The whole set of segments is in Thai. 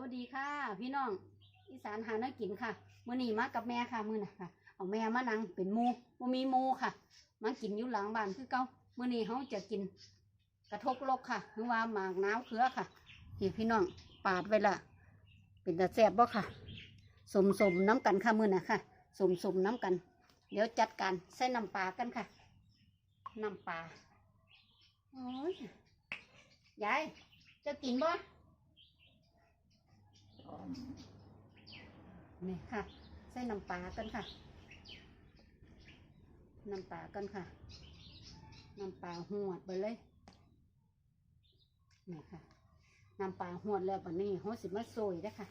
วัสดีค่ะ พี่น้องอีสานหาเนื้อกินค่ะมื้อนี้มากับแม่ค่ะมื้อน่ะค่ะ เอาแม่มานั่งเป็นมูบ่มีมูค่ะ มากินอยู่หลังบ้านคือเก่ามื้อนี้เฮาจะกิน กระทกลกค่ะหรือว่าหมากน้าวเขือค่ะนี่พี่น้องปาดไว้ละเป็นตาแซบบ่ค่ะสมสมน้ำกันค่ะมื้อน่ะค่ะสมสมน้ำกัน เดี๋ยวจัดการใส่น้ำปลากันค่ะน้ำปลาโอ้ยยายจะกินบ่ นี่ค่ะ ใส่น้ำปลากันค่ะ น้ำปลากันค่ะ น้ำปลาหวดไปเลยนี่ค่ะ น้ำปลาหวดแล้ววันนี้เขาสิมาโซยได้ค่ะ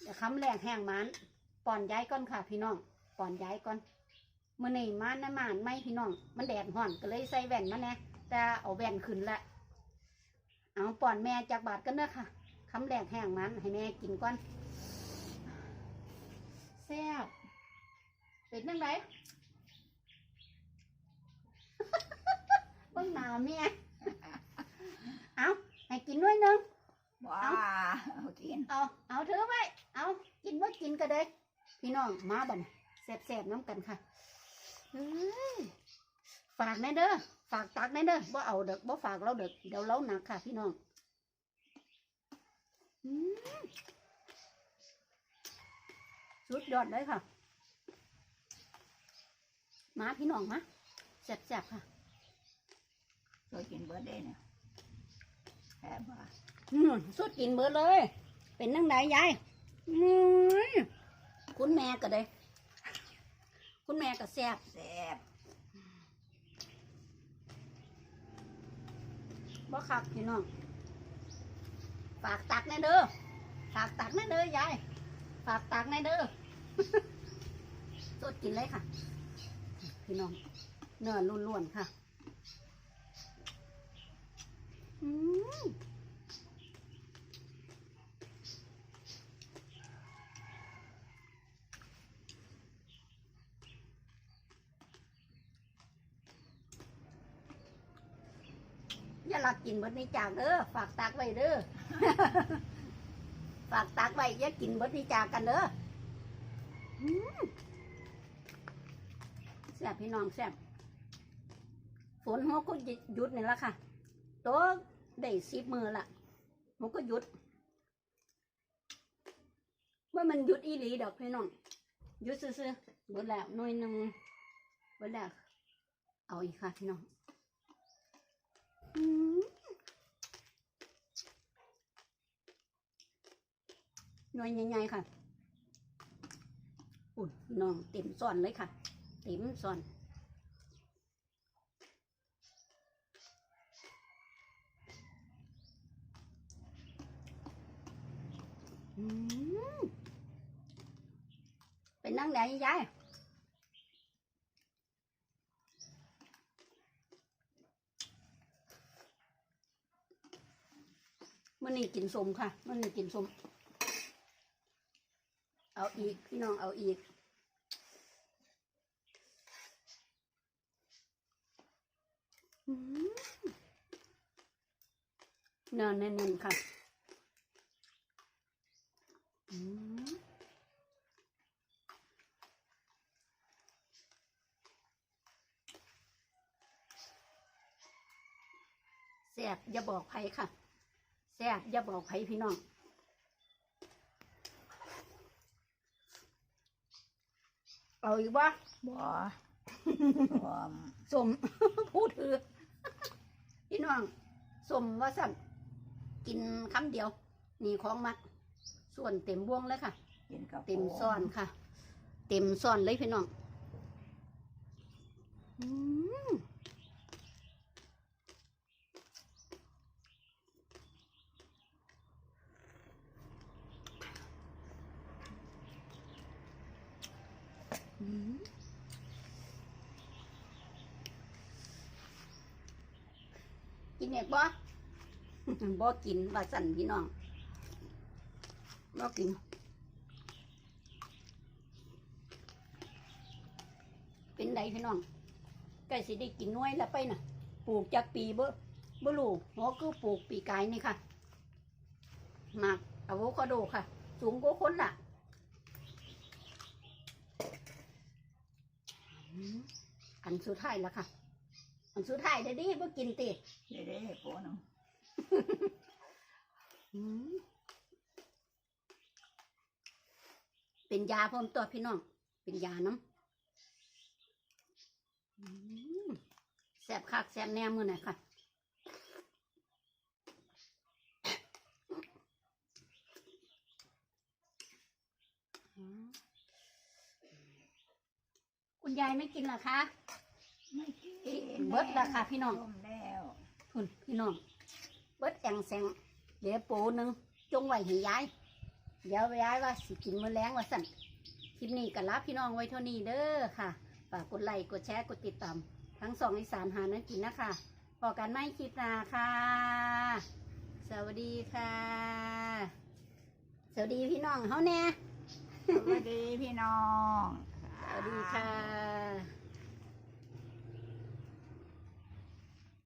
เดี๋ยวคำแรกแห้งมันป่อนย้ายก่อนค่ะ พี่น้องป่อนย้ายก่อนมื่อนี้มาน้ำมันไม่พี่น้อง มันแดดห่อนก็เลยใส่แว่นมาแน่แต่เอาแว่นขึ้นละ เอาป่อนแม่จากบาทกันเนอะค่ะคำแรกแห้งมันให้แม่กินก่อนแซ่บเป็นยังไงเบิ่งหน้าแม่เอาให้กินด้วยหนึงว้าเอากินเอาเอาถือไว้เอากินว่ากินก็ได้พี่น้องมาบัดนแซ่บๆน้ำกันค่ะเฮ้ย ฝากแน่เด้อฝากตักแน่เด้อบ่เอาเด็กบ่ฝากเราเด็กเดี๋ยวเราหนักค่ะพี่น้องอืมสุดยอดเลยค่ะ มาพี่น้องมาแซ่บๆค่ะเคยกินเบิร์ดเดย์เนี่ยแอบว่าอืมสุดกินเบิดเลย เป็นนังไดยายอืมคุณแม่ก็ได้ คุณแม่ก็แซ่บแซ่บ บ่คักพี่น้องฝากตักแน่เด้อฝากตักแน่เด้อยายฝากตักแน่เด้อสดกินเลยค่ะ พี่น้องเนื้อล้วนๆค่ะ อืม อย่าลักกินเบิดนี้จากเด้อฝากตักไว้เด้อฝากตักไว้อย่ากินเบิดนี้จากกันเด้อแซ่บพี่น้องแซ่บฝนเขาก็หยุดนี่ละค่ะโตัวได้สิบมือละมันก็หยุด ว่ามันหยุดอีหลีดอกพี่น้องหยุดซื่อๆเบิดแล้วหน่อยหนึ่งเบิดแล้วเอาอีกค่ะพี่น้อง หน่วยใหญ่ๆค่ะ อุ่นน้องเต็มซ่อนเลยค่ะ เต็มซ่อนเป็นนั่งไหนยาย มันนี่กินสมค่ะ มันนี่กินสม เอาอีก พี่น้องเอาอีกนอนแน่นๆค่ะแซ่บอย่าบอกใครค่ะ แซ่บอย่าบอกใครพี่น้องเอาอีกวะบ่บ่สม พูดถือ พี่น้องสมว่าสั่นกินคำเดียว นี่ของมัก ส่วนเต็มวงเลยค่ะ กินกับเต็มซ่อนค่ะ เต็มซ่อนเลยพี่น้อง อืม กินเน็กบ่บ่กินว่าสั่นพี่น้องบ่กินเป็นไดพี่น้องใกล้สิได้กินน้อยแล้วไปน่ะ ปลูกจากปีเบ้อบลูหัวคือปลูกปีกายนี่ค่ะหมากอะโวคาโดค่ะ สูงกว่าคนล่ะ อืมอันสุดท้ายแล้วค่ะ อันสุดท้ายเดี๋ยวนี้บ่กินติเด้เด้โปน้องอืมเป็นยาพร้อมตัวพี่น้อง เป็นยาน้ำอืมแสบคักแสบแนมมือหน่อยค่ะ คุณยายไม่กินเหรอคะไม่กินเบิดแล้วค่ะพี่น้องต้มแล้วคุณพี่น้อง เบิดแองแสงเดี๋ยวปูหนึ่งจงไว้ให้ยาย เดี๋ยวยายว่าสิกินมื้อแรงว่าสั่นคลิปนี้ก็ลาพี่น้องไว้เท่านี้เด้อค่ะฝากกดไลค์กดแชร์กดติดตามทั้งสองอีสานหานั้นกินนะคะพอกันไม่คลิปหน้าค่ะ สวัสดีค่ะ สวัสดีพี่น้องเฮาแน่สวัสดีพี่น้องสวัส ดีค่ะ